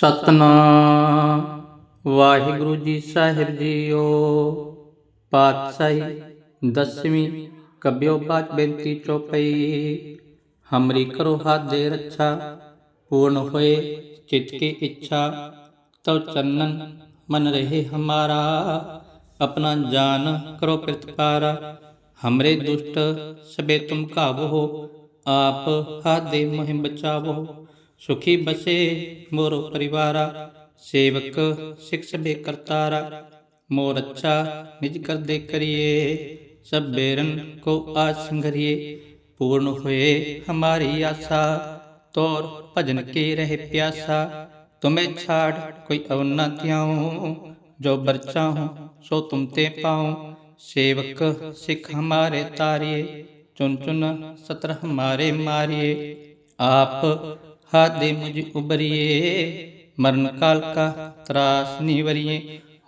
ਸਤਨਾਮ ਵਾਹਿਗੁਰੂ ਜੀ ਸਾਹਿਬ JIO ਪਾਤਸ਼ਾਹੀ ਦਸਵੀਂ ਕਬਿਓ ਬਾਤ ਬੇਨਤੀ ਚੋਪਈ ਹਮਰੀ ਕਰੋ ਹਾਥ ਦੇ ਰੱਛਾ पूर्ण होए चित्त की इच्छा तव चंदन मन रहे हमारा अपना जान करो प्रतिपारा हमरे दुष्ट सबे तुम काबो हो आप हाथ दे मोहि बचावो सुखी बसे मोर परिवारा सेवक सिख सबे करतारा मोर अच्छा निज कर दे करिए सब बेरन को आज पूर्ण हुए हमारी आशा तोर भजन के रहे प्यासा तुम्हें छाड़ कोई अव न त्याऊं जो बरचा हूँ सो तुम ते पाऊँ सेवक सिख हमारे तारिए चुन चुन सत्र हमारे मारिए आप हाथ दे मुझ उबरिए मरण काल का त्रास निवरिए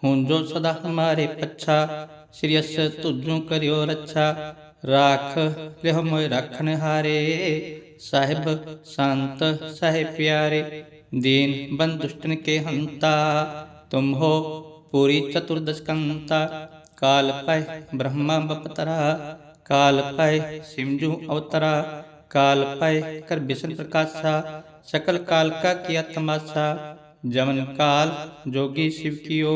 हूँ जो सदा हमारे पच्छा श्रीयस तुझू करियो रक्षा राख लिह मोय रखन हारे साहिब संत साहिब प्यारे दीन बंद दुष्टन के हंता तुम हो पूरी चतुर्दश कंता काल पाय ब्रह्मा बपतरा काल पाय सिमजू अवतरा काल पाय कर विष्णु प्रकाशा सकल काल का किया तमाशा जमन काल जोगी शिव कियो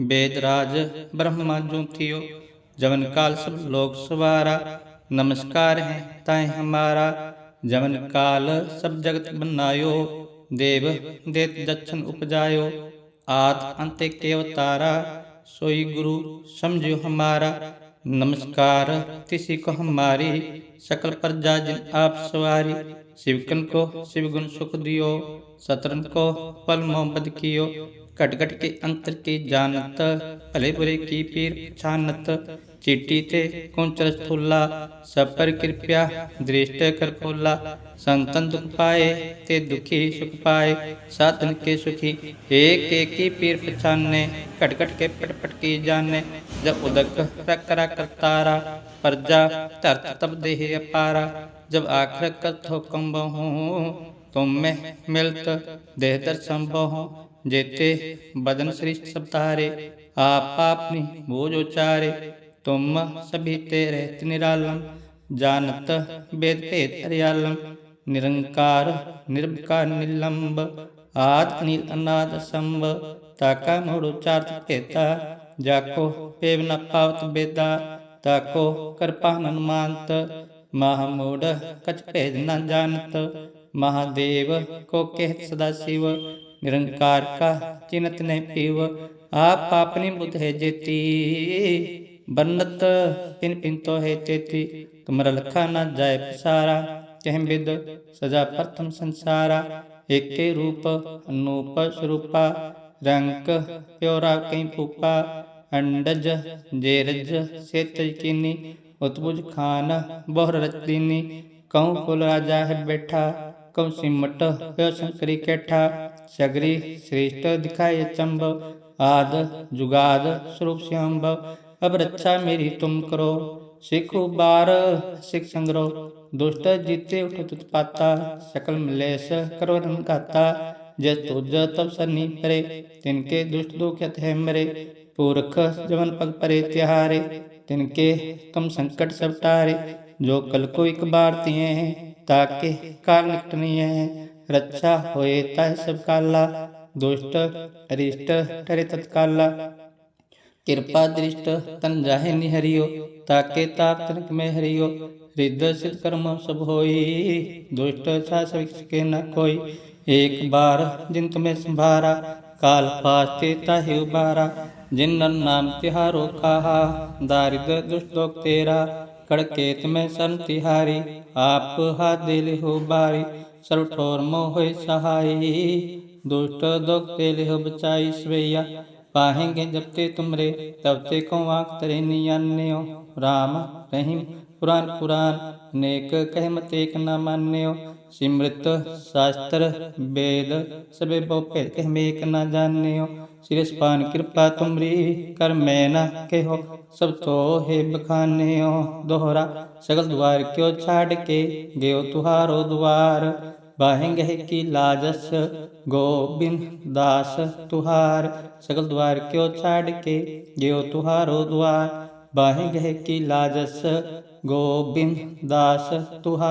वेदराज ब्रह्मा जो थियो। जमन काल सब लोग सवारा, नमस्कार है ताय हमारा। जमन काल सब जगत बनायो, देव देत दक्षिण उपजायो। आद अंत के अवतारा, सोई गुरु समझो हमारा। नमस्कार, किसी को हमारी सकल प्रजा जिन आप सवारी। शिवकन को शिव गुण सुख दियो, सतरन को पल मोहब्बत कियो कटकट के अंतर की जानत, भले बुरे की पीर छानत। चिट्ठी ते कुंचर स्थूला सब पर कृपया दृष्ट कर खोला। संतन दुख पाए ते दुखी सुख पाए। साधन के सुखी एक एक की पीर पछाने। कटकट के पटपट की जाने। जब उदक रख करा करतारा प्रजा धरत तब देह अपारा। जब आखिर कथ हुक्म बहु तुम में मिलत, देह दर्शन बहु। जेते बदन सृष्ट सब तारे आप आपनी बोझ उचारे तुम सभी तेरे निरालम जानत वेद भेद हरियालम निरंकार निर्विकार निलंब आद अनिल अनाद संभ ताका मोड़ उचारत पेता जाको पेव न पावत बेदा ताको कृपा हनुमानत महामूढ़ कछ भेद न जानत महादेव को कहत सदा शिव निरंकार का चिन्हत नहीं पीव। आप आपनी बुद्ध है जेती। बन्नत पिन पिन तो है तेती। तुमरा लखा न जाय पसारा। कह विद सजा प्रथम संसारा। एक रूप अनूप स्वरूपा। रंक प्योरा कहीं फूपा। अंडज जेरज से तजकीनी उत्बुज खान बोहर रचदीनी कहूँ कुल राजा है बैठा। कहूँ सिमट शंकरी कैठा। सगरी श्रेष्ठ दिखाए चंब, आद जुगाद स्वरूप श्याम्ब। अब रक्षा मेरी तुम करो, सिख बार, सिख संग्रह दुष्ट जीते उठ पाता, सकल मिलेश करवरन गाता जस तुझ तब सन्नी परे, तिनके दुष्ट दुखत है मरे। पुरख जवन पग परे तिहारे तिनके कम संकट सब टारे। जो कल को एक बार तिये ताके काल निकटनी है। रक्षा होए तह सबकाला दुष्ट अरिष्ट टरे तत्काला। कृपा दृष्ट तन जाहे निहरियो, ताके ताप तनक में हरियो। हृदय सिद्ध कर्म सब होई, दुष्ट छाछ के न कोई एक बार जिन तुम्हें संभारा, काल पास्ते ताहि उबारा। जिन नाम तिहारो कहा दारिद्र दुष्ट लोक तेरा। कड़केत में सन तिहारी, आप हाथ दिल हो बारी। सर्व ठोर मोह सहाई दुष्ट दुख तेल हो बचाई स्वैया पाहेंगे जब ते तुमरे, तब ते को आँख तरे नियान्यो राम रहीम, पुराण पुराण, नेक कह मत एक न मान्यो सिमृत शास्त्र, वेद सबे बहु कह में एक न जान्यो सिरस पान कृपा तुमरी, कर मैं न कहो। सब तो हे बखान्यो दोहरा, सगल द्वार क्यों छाड़ के गयो तुहारो द्वार। बहेंगे कि लाजस गोबिंद दास तुहार सकल द्वार क्यों छाड़ के गयो तुहारो द्वार? बाहेंगे कि लाजस गोबिंद दास तुहार।